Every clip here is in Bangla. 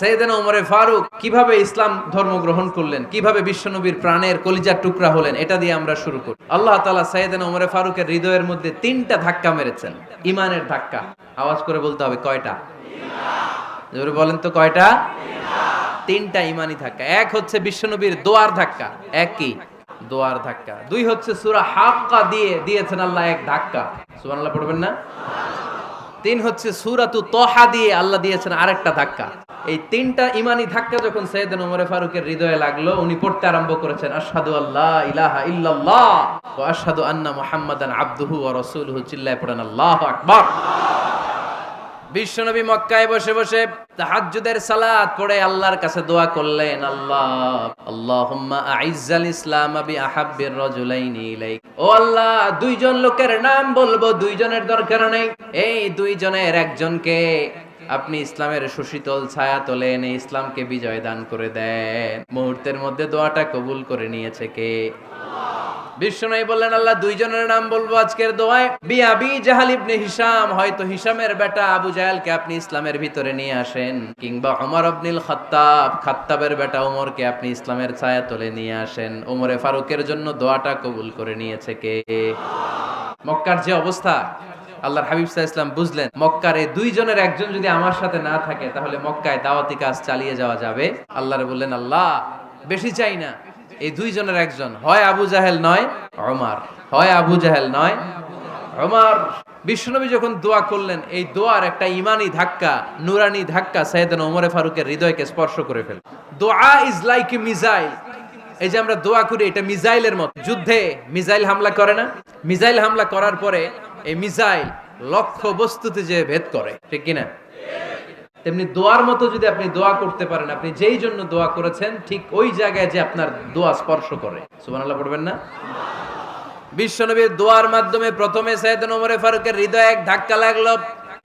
সৈয়দানা উমরে ফারুক কীভাবে ইসলাম ধর্ম গ্রহণ করলেন? কীভাবে বিশ্বনবীর প্রাণের কলিজার টুকরা হলেন? এটা দিয়ে আমরা শুরু করি। আল্লাহ তাআলা সৈয়দানা উমরে ফারুকের হৃদয়ের মধ্যে তিনটা ধাক্কা মেরেছেন। ইমানের ধাক্কা। আওয়াজ করে বলতে হবে কয়টা? জোরে বলেন তো কয়টা? তিনটা। ইমানি ধাক্কা। এক হচ্ছে বিশ্বনবীর দোয়ার ধাক্কা। এক কি? দোয়ার ধাক্কা। দুই হচ্ছে সুরা হাক্কা দিয়ে দিয়েছেন আল্লাহ এক ধাক্কা। সুবহানাল্লাহ পড়বেন না? তিন হচ্ছে সুরাতু তহা দিয়ে আল্লাহ দিয়েছেন আরেকটা ধাক্কা। এই তিনটা ইমানি ধাক্কা যখন সৈয়দ ওমরে ফারুকের হৃদয়ে লাগল, উনি পড়তে আরম্ভ করেছেন, আশহাদু আল্লাহ ইলাহা ইল্লাল্লাহ ওয়া আশহাদু আন্না মুহাম্মাদান আবদুহু ওয়া রাসূলুহু চিল্লায় পড়েন, আল্লাহু আকবার। বিশ্বনবী মক্কায় বসে বসে তাহাজ্জুদের সালাত পড়ে আল্লাহর কাছে দোয়া করলেন, আল্লাহ, আল্লাহুম্মা আইজ্জাল ইসলাম বি আহাব্বির রাজুলাইনি ইলাইক। ও আল্লাহ, দুইজন লোকের নাম বলব, দুইজনের দরকার নেই। এই দুইজনের একজনকে আপনি ইসলামের সুশীতল ছায়া তোলে এনে ইসলামকে বিজয় দান করে দেন। মুহূর্তের মধ্যে দোয়াটা কবুল করে নিয়েছে কে? বললেন, আল্লাহ দুইজনের নাম বলব আজকের দোয়ায়। হিসাম হয়তো হিসামের বেটা আবু জাহেলকে আপনি ইসলামের ভিতরে নিয়ে আসেন, কিংবা ওমর আবনিল খাত্তাব, খাত্তাবের বেটা ওমরকে আপনি ইসলামের ছায়া তোলে নিয়ে আসেন। ওমরে ফারুকের জন্য দোয়াটা কবুল করে নিয়েছে কে? মক্কার যে অবস্থা আল্লাহর হাবিব সাহা ইসলাম বুঝলেন, মক্কার এই দুইজনের একজন যদি আমার সাথে না থাকে, তাহলে মক্কায় দাওয়াতি কাজ চালিয়ে যাওয়া যাবে। আল্লাহরে বললেন, আল্লাহ, বেশি চাই না। এই দুইজনের একজন, হয় আবু জাহেল নয় অমার হয় আবু জাহেল নয় অমার বিশ্বনবী যখন দোয়া করলেন, এই দোয়ার একটা ইমানি ধাক্কা, নুরানি ধাক্কা সাইয়েদান ওমরে ফারুকের হৃদয়কে স্পর্শ করে ফেল। দোয়া ইজ লাইক এ মিসাইল। এই যে আমরা দোয়া করি, এটা মিসাইলের মতো। যুদ্ধে মিসাইল হামলা করে না? মিসাইল হামলা করার পরে এই মিসাইল লক্ষ্য বস্তুতে যে ভেদ করে, ঠিক কিনা? তেমনি দোয়ার মতো যদি আপনি দোয়া করতে পারেন, আপনি যেই জন্য দোয়া করেছেন, ঠিক ওই জায়গায় যে আপনার দোয়া স্পর্শ করে। সুবহানাল্লাহ পড়বেন না? বিশ্বনবীর দোয়ার মাধ্যমে প্রথমে সৈয়দ ওমর ফারুকের হৃদয়ে এক ধাক্কা লাগল।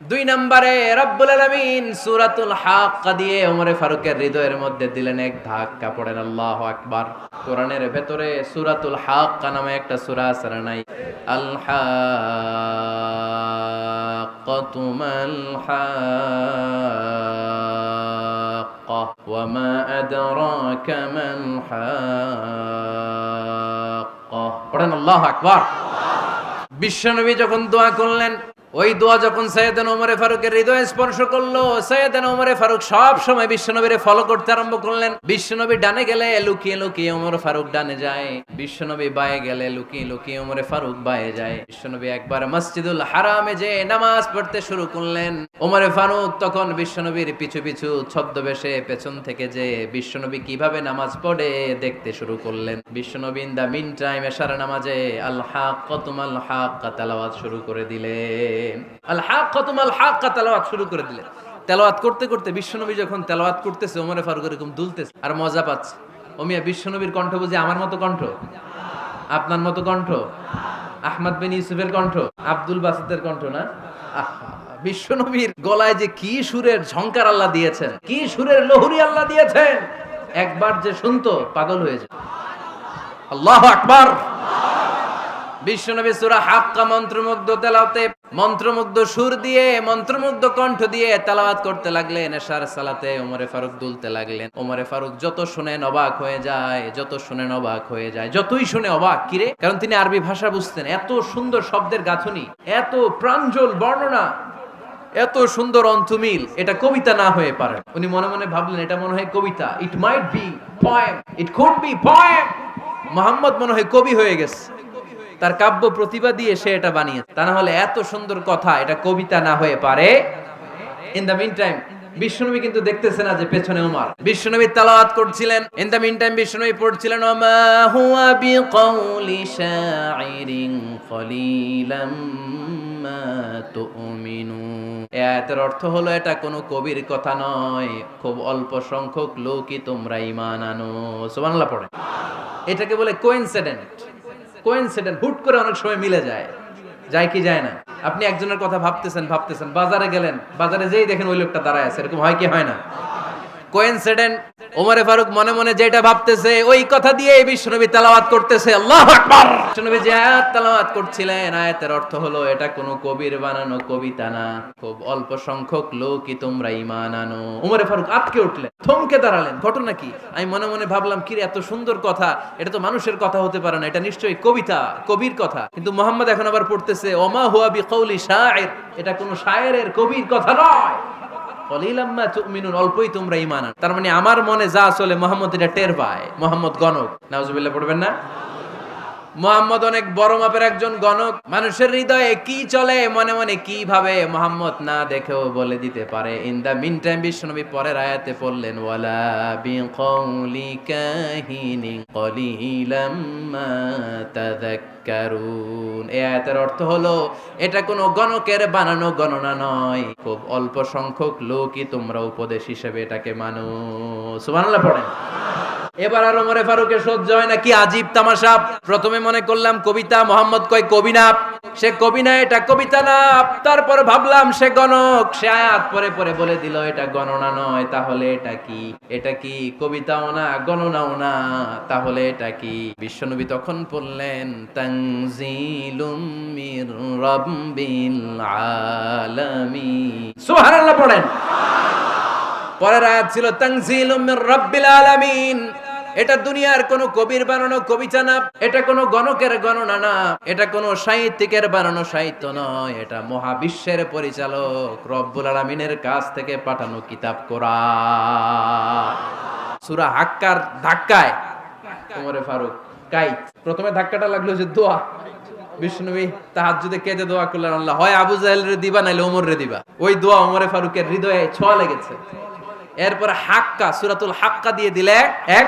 দুই নম্বরে, রব্বুল আলামিন সূরাতুল হাক্কা দিয়ে ওমর ফারুকের হৃদয়ের মধ্যে দিলেন এক ধাক্কা, পড়েন আল্লাহু আকবার। কোরআনের ভেতরে সূরাতুল হাক্কা নামে একটা সূরা আছে নাই? আল হাক্কাতু মাল হাক্কা ওয়া মা আদরাকা মাল পড়েন আল্লাহু আকবার। বিশ্বনবী যখন দোয়া করলেন ওই দোয়া যখন সৈয়দান ওমরে ফারুকের হৃদয় স্পর্শ করল, সৈয়দান ওমরে ফারুক সব সময় বিশ্বনবীরে ফলো করতে আরম্ভ করলেন। বিশ্বনবী ডানে গেলে লুকিয়ে লুকিয়ে ওমর ফারুক ডানে যায়। বিশ্বনবী বায়ে গেলে লুকিয়ে লুকিয়ে ওমরে ফারুক বায়ে যায়। বিশ্বনবী একবার মসজিদুল হারামে যে নামাজ পড়তে শুরু করলেন ওমরে ফারুক তখন বিশ্বনবীর পিছু পিছু ছদ্মবেশে পেছন থেকে যে বিশ্বনবী কীভাবে নামাজ পড়ে দেখতে শুরু করলেন। বিশ্বনবী ইন দা মিন টাইম এশার নামাজে আল হাক কতুমাল হাক তেলাওয়াত শুরু করে দিলেন। শুরু করে দিলেন। করতে করতে বিশ্বনবী যখন করতেছে, ওমরে ফারুক এরকম দুলতেছে, আর মজা পাচ্ছে। ওমিয়া বিশ্বনবীর কণ্ঠ বুঝি আমার মতো কণ্ঠ? আপনার মতো কণ্ঠ? আহমদ বিন ইউসুফের কণ্ঠ? আব্দুল বাসিদের কণ্ঠ না? বিশ্বনবীর গলায় যে কি সুরের ঝংকার আল্লাহ দিয়েছেন, কি সুরের লহুরি আল্লাহ দিয়েছেন, একবার যে শুনতো পাগল হয়ে যায়। আল্লাহ আকবার! বিশ্বনবী সূরা হাক্কা মন্ত্রমুগ্ধ তেলাওতে মন্ত্রমুগ্ধ সুর দিয়ে, মন্ত্রমুগ্ধ কণ্ঠ দিয়ে তেলাওয়াত করতে লাগলেন, এশার সালাতে ওমরে ফারুক দুলতে লাগলেন। ওমরে ফারুক যত অবাক হয়ে যায়, যত অবাক হয়ে যায়, যতই শুনে অবাক কিরে কারণ তিনি আরবি ভাষা বুঝতেন, এত সুন্দর শব্দের গাঁথনি, এত প্রাঞ্জল বর্ণনা, এত সুন্দর অন্থমিল এটা কবিতা না হয়ে পারে। উনি মনে মনে ভাবলেন, এটা মনে হয় কবিতা it might be poem it could be poem Mohammad মনে হয় কবি হয়ে গেছে। তার কাব্য প্রতিভা দিয়ে সে এটা বানিয়েছে। তা না হলে এত সুন্দর কথা, এটা কবিতা না হয়ে পারে। ইন দ্য মিন টাইম বিশ্বনবী কিন্তু দেখতেছে না যে পেছনে উমার। বিশ্বনবী তালাওয়াত করছিলেন। ইন দ্য মিন টাইম বিশ্বনবী পড়ছিলেন, ওমা হুয়া শাইরিন মা অর্থ হলো, এটা কোনো কবির কথা নয়। খুব অল্প সংখ্যক লোকই তোমরা ঈমান আনো। সুবহানাল্লাহ পড়ে। এটাকে বলে কোইনসিডেন্ট কোইনসিডেন্ট হুট করে অনেক সময় মিলে যায়। যায় কি যায় না? আপনি একজনের কথা ভাবতেছেন ভাবতেছেন, বাজারে গেলেন, বাজারে যেই দেখেন ওই লোকটা দাঁড়ায় আছে, এরকম হয় কি হয় না? কোইনসিডেন্ট ওমরে ফারুক মনে মনে যেটা ভাবতেছে, ওই কথা দিয়ে বিশ্বনবী তেলাওয়াত করতেছে। আল্লাহু আকবার! বিশ্বনবী যে আয়াত তেলাওয়াত করছিলেন, আয়াতের অর্থ হলো, এটা কোনো কবির বানানো কবিতা না। খুব অল্প সংখ্যক লোকই তোমরা ঈমান আনো। ওমরে ফারুক আটকে উঠলেন, থমকে দাঁড়ালেন। ঘটনা কি? আমি মনে মনে ভাবলাম কি এত সুন্দর কথা। এটা তো মানুষের কথা হতে পারে না, এটা নিশ্চয়ই কবিতা, কবির কথা। কিন্তু মোহাম্মদ এখন আবার পড়তেছে, ওমা হুয়া বিকৌলি শায়ের এটা কোনো শায়েরের কবির কথা নয়। কলিলাম্মা তুমিনুন, অল্পই তোমরা ইমান তার মানে আমার মনে যা চলে মোহাম্মদ এটা টের পায়, মোহাম্মদ গণক। নাউজুবিল্লাহ, পড়বেন না? মোহাম্মদ অনেক বড় মাপের একজন গণক। মানুষের হৃদয়ে কি চলে, মনে মনে কি ভাবে মোহাম্মদ না দেখেও বলে দিতে পারে। ইন দা মিন টাইম বিশ্বনবী পরের আয়াতে পড়লেন, ওয়ালা বিকৌলি কাহিনি কলিলাম তাযাক্কারুন। এই আয়াতের অর্থ হলো, এটা কোনো গণকের বানানো গণনা নয়। খুব অল্প সংখ্যক লোকই তোমরা উপদেশ হিসেবে এটাকে মানো। সুবহানাল্লাহ, পড়েন। এবার আর ওমরে ফারুকের সহ্য হয় না, কি আজীব তামাশা। প্রথমে মনে করলাম কবিতা, মোহাম্মদ কয় কবি না সে কবি না এটা কবিতা না। তারপর ভাবলাম সে গণক। সে আয়াত পরে পরে বলে দিল, এটা গণনা নয়, তাহলে এটা কি? এটা কি কবিতাও না, গণনাও না? তাহলে এটা কি? বিশ্বনবী তখন বললেন, তানজিলুম মির রাব্বিল আলামিন। সুবহানাল্লাহ পড়েন পরের আয়াত ছিল, তানজিলুম মির রাব্বিল আলামিন। এটা দুনিয়ার কোন কবির বানানো কবিতা না এটা কোন গণকের গণনা না, এটা কোন সাহিত্যিকের বানানো সাহিত্য নয়, এটা মহাবিশ্বের পরিচালক রব্বুল আলামিনের কাছ থেকে পাঠানো কিতাব কোরআন। সূরা হাক্কার ধাক্কায়। ওমরে ফারুক কাই প্রথমে ধাক্কাটা লাগল যে দোয়া। বিষ্ণুবী, তাহাজ্জুদে কেঁদে দোয়া করলেন আল্লাহ। হয় আবু জাহেল দিবা নাইলে ওমর রে দিবা। ওই দোয়া ওমরে ফারুকের হৃদয়ে ছোঁয়া লেগেছে। এরপরে হাক্কা, সুরাতুল হাক্কা দিয়ে দিলে এক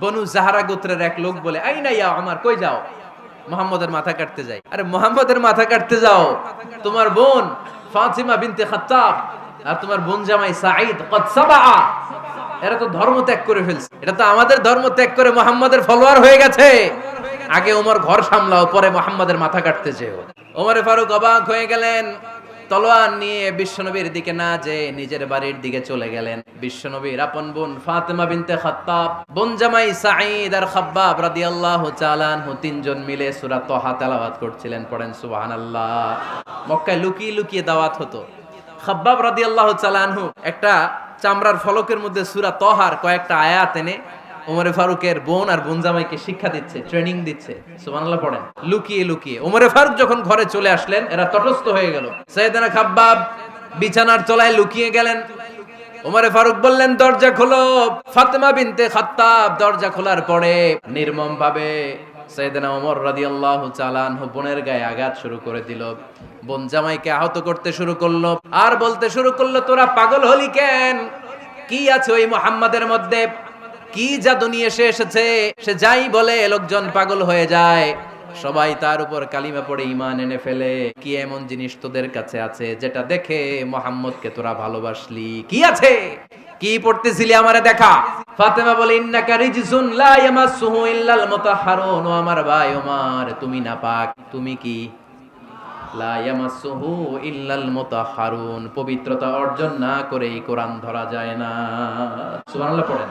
বনু জাহারা গোত্রের এক লোক বলে, আই না ইয়া আমার কই যাও? মোহাম্মদের মাথা কাটতে যাই। আরে, মোহাম্মদের মাথা কাটতে যাও। তোমার বোন ফাতিমা বিনতে খাত্তাব আর তোমার বোন জামাই সাঈদ কদ সাবা এরা তো ধর্ম ত্যাগ করে ফেলছে। এটা তো আমাদের ধর্ম ত্যাগ করে মোহাম্মদের ফলোয়ার হয়ে গেছে। আগে ওমর ঘর সামলাও, পরে মোহাম্মদের মাথা কাটতে যেও। ওমরে ফারুক অবাক হয়ে গেলেন। তলোয়ার নিয়ে বিশ্বনবীর দিকে না যে নিজের বাড়ির দিকে চলে গেলেন। বিশ্বনবীর আপন বোন ফাতেমা বিনতে খাত্তাব, বোন জামাই সাঈদ আর খাব্বাব রাদিয়াল্লাহু তাআলা আনহু তিনজন মিলে সূরা তহা তেলাওয়াত করছিলেন, পড়েন সুবহানাল্লাহ। মক্কায় লুকিয়ে লুকিয়ে দাওয়াত হতো। খাব্বাব রাদিয়াল্লাহু তাআলা আনহু একটা চামড়ার ফলকের মধ্যে সূরা তহার কয়েকটা আয়াত এনে ওমরে ফারুকের বোন আর বোন জামাইকে শিক্ষা দিচ্ছে ট্রেনিং দিচ্ছে। সুবহানাল্লাহ পড়েন। লুকিয়ে লুকিয়ে। ওমরে ফারুক যখন ঘরে চলে আসলেন, এরা তটস্থ হয়ে গেল। সাইয়েদানা খাব্বাব বিছানার তলায় লুকিয়ে গেলেন। ওমরে ফারুক বললেন, দরজা খোলো। ফাতেমা বিনতে খাত্তাব, দরজা খোলার পরে নির্মম ভাবে সাইয়েদানা ওমর রাদিয়াল্লাহু আনহু বোনের গায়ে আঘাত শুরু করে দিল। বোন জামাইকে আহত করতে শুরু করল। আর বলতে শুরু করল, তোরা পাগল হলি কেন? কি আছে ওই মুহাম্মাদের মধ্যে? কি জাদু নিয়ে সে এসেছে? সে যাই বলে, লোকজন পাগল হয়ে যায়। সবাই তার উপর কালিমা পড়ে ইমান এনে ফেলে। কি এমন জিনিস তোদের কাছে আছে যেটা দেখে মোহাম্মদকে তোরা ভালোবাসলি? কি আছে? কি পড়তেছিলি আমারে দেখা? ফাতেমা বলে, ইন্নাকা রিজসুন লা ইয়ামাসসুহু ইল্লাল মুতাহহারুন আমার ভাই ওমর, তুমি না পাক, তুমি কি? লা ইয়ামাসসুহু ইল্লাল মুতাহহারুন পবিত্রতা অর্জন না করে কোরআন ধরা যায় না। সুবহানাল্লাহ, পড়েন।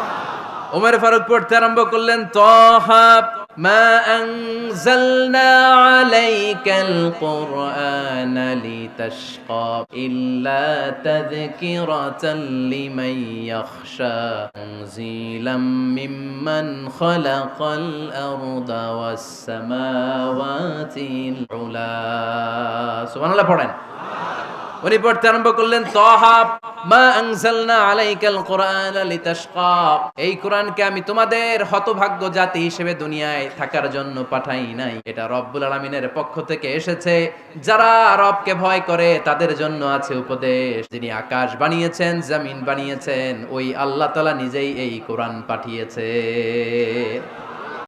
উমর ফারুক পড়তে আরম্ভ করলেন, তহা মা আনজালনা আলাইকাল কুরআন লিতাশকা ইল্লা তাযকিরাতান লিমান ইয়াখশা তানজিলাম মিম্মান খালাকাল আরদা ওয়াস সামাওয়াতিল উলা। সুবহানাল্লাহ, পড়েন। উনি পড়তে আরম্ভ করলেন, তহা মা আনজালনা আলাইকাল কোরআন লিতাশকা। এই কোরআনকে আমি তোমাদের হতভাগ্য জাতি হিসেবে দুনিয়ায় থাকার জন্য পাঠাই নাই। এটা রব্বুল আলামিনের পক্ষ থেকে এসেছে। যারা রবকে ভয় করে, তাদের জন্য আছে উপদেশ। যিনি আকাশ বানিয়েছেন, জমিন বানিয়েছেন, ওই আল্লাহ তাআলা নিজেই এই কোরআন পাঠিয়েছে।